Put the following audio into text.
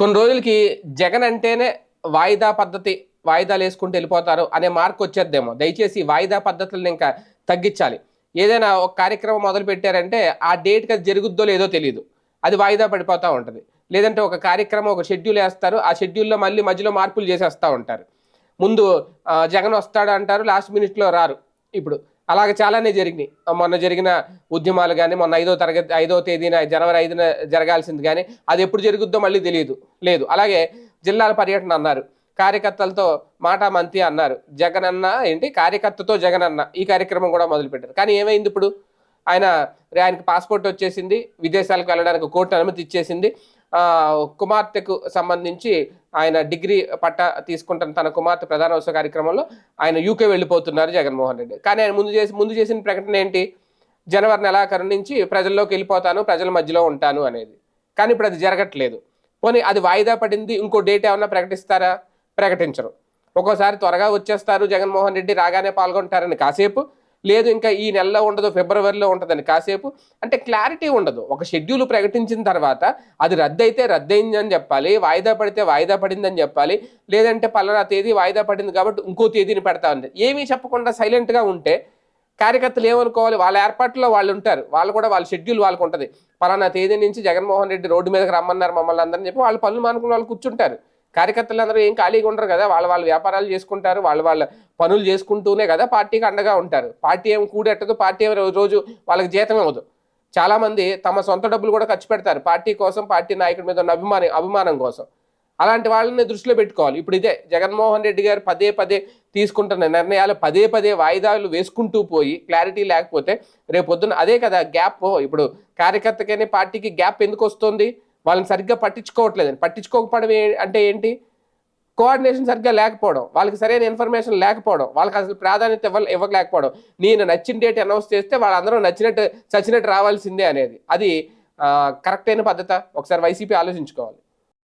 కొన్ని రోజులకి జగన్ అంటేనే వాయిదా పద్ధతి వాయిదాలు వేసుకుంటూ వెళ్ళిపోతారు అనే మార్క్ వచ్చేద్దేమో. దయచేసి వాయిదా పద్ధతులను ఇంకా తగ్గించాలి. ఏదైనా ఒక కార్యక్రమం మొదలు పెట్టారంటే ఆ డేట్కి అది జరుగుద్దో లేదో తెలియదు అది వాయిదా పడిపోతూ ఉంటుంది. లేదంటే ఒక కార్యక్రమం ఒక షెడ్యూల్ వేస్తారు. ఆ షెడ్యూల్లో మళ్ళీ మధ్యలో మార్పులు చేసేస్తూ ఉంటారు. ముందు జగన్ వస్తాడు అంటారు లాస్ట్ మినిట్లో రారు. ఇప్పుడు అలాగే చాలానే జరిగినాయి. మొన్న జరిగిన ఉద్యమాలు కానీ మొన్న ఐదో తరగతి ఐదో తేదీన జనవరి ఐదున జరగాల్సింది కానీ అది ఎప్పుడు జరుగుద్దో మళ్ళీ తెలియదు లేదు. అలాగే జిల్లాల పర్యటన అన్నారు. కార్యకర్తలతో మాట మంతి అన్నారు. జగన్ అన్న ఏంటి? కార్యకర్తతో జగన్ అన్న ఈ కార్యక్రమం కూడా మొదలుపెట్టారు. కానీ ఏమైంది ఇప్పుడు? ఆయన ఆయనకి పాస్పోర్ట్ వచ్చేసింది విదేశాలకు వెళ్ళడానికి కోర్టు అనుమతి ఇచ్చేసింది. కుమార్తెకు సంబంధించి ఆయన డిగ్రీ పట్టా తీసుకుంటున్న తన కుమార్తె ప్రధానోత్సవ కార్యక్రమంలో ఆయన యూకే వెళ్ళిపోతున్నారు జగన్మోహన్ రెడ్డి. కానీ ఆయన ముందు చేసి ముందు చేసిన ప్రకటన ఏంటి? జనవరి నెలాఖరు నుంచి ప్రజల్లోకి వెళ్ళిపోతాను ప్రజల మధ్యలో ఉంటాను అనేది. కానీ ఇప్పుడు అది జరగట్లేదు. పోనీ అది వాయిదా పడింది ఇంకో డేట్ ఏమన్నా ప్రకటిస్తారా? ప్రకటించరు. ఒక్కోసారి త్వరగా వచ్చేస్తారు జగన్మోహన్ రెడ్డి రాగానే పాల్గొంటారని కాసేపు లేదు ఇంకా ఈ నెలలో ఉండదు ఫిబ్రవరిలో ఉంటుందని. కాసేపు అంటే క్లారిటీ ఉండదు. ఒక షెడ్యూల్ ప్రకటించిన తర్వాత అది రద్దయితే రద్దయిందని చెప్పాలి వాయిదా పడితే వాయిదా పడిందని చెప్పాలి లేదంటే పలానా తేదీ వాయిదా పడింది కాబట్టి ఇంకో తేదీని పెడతా ఉంది. ఏమీ చెప్పకుండా సైలెంట్గా ఉంటే కార్యకర్తలు ఏమనుకోవాలి? వాళ్ళ ఏర్పాట్లో వాళ్ళు ఉంటారు. వాళ్ళు కూడా వాళ్ళ షెడ్యూల్ వాళ్ళకు ఉంటుంది పలానా తేదీ నుంచి జగన్మోహన్ రెడ్డి రోడ్డు మీదకి రమ్మన్నారు మమ్మల్ని అందరిని చెప్పి వాళ్ళు పనులు మానుకుని వాళ్ళు కూర్చుంటారు. కార్యకర్తలు అందరూ ఏం ఖాళీగా ఉండరు కదా వాళ్ళ వాళ్ళ వ్యాపారాలు చేసుకుంటారు వాళ్ళ వాళ్ళ పనులు చేసుకుంటూనే కదా పార్టీకి అండగా ఉంటారు. పార్టీ ఏం కూడెట్టదు పార్టీ ఏం రోజు వాళ్ళకి జీతం ఇవ్వదు చాలామంది తమ సొంత డబ్బులు కూడా ఖర్చు పెడతారు పార్టీ కోసం పార్టీ నాయకుడి మీద ఉన్న అభిమానం అభిమానం కోసం. అలాంటి వాళ్ళని దృష్టిలో పెట్టుకోవాలి. ఇప్పుడు ఇదే జగన్మోహన్ రెడ్డి గారు పదే పదే తీసుకుంటున్న నిర్ణయాలు పదే పదే వాయిదాలు వేసుకుంటూ పోయి క్లారిటీ లేకపోతే రేపు పొద్దున్న అదే కదా గ్యాప్ ఇప్పుడు కార్యకర్తకైనా పార్టీకి గ్యాప్ ఎందుకు వస్తుంది? వాళ్ళని సరిగ్గా పట్టించుకోవట్లేదని పట్టించుకోకపోవడం అంటే ఏంటి? కోఆర్డినేషన్ సరిగ్గా లేకపోవడం. వాళ్ళకి సరైన ఇన్ఫర్మేషన్ లేకపోవడం. వాళ్ళకి అసలు ప్రాధాన్యత ఇవ్వ ఇవ్వలేకపోవడం. నేను నచ్చిన డేట్ అనౌన్స్ చేస్తే వాళ్ళందరూ నచ్చినట్టు చచ్చినట్టు రావాల్సిందే అనేది. అది కరెక్ట్ అయిన పద్ధత? ఒకసారి వైసీపీ ఆలోచించుకోవాలి.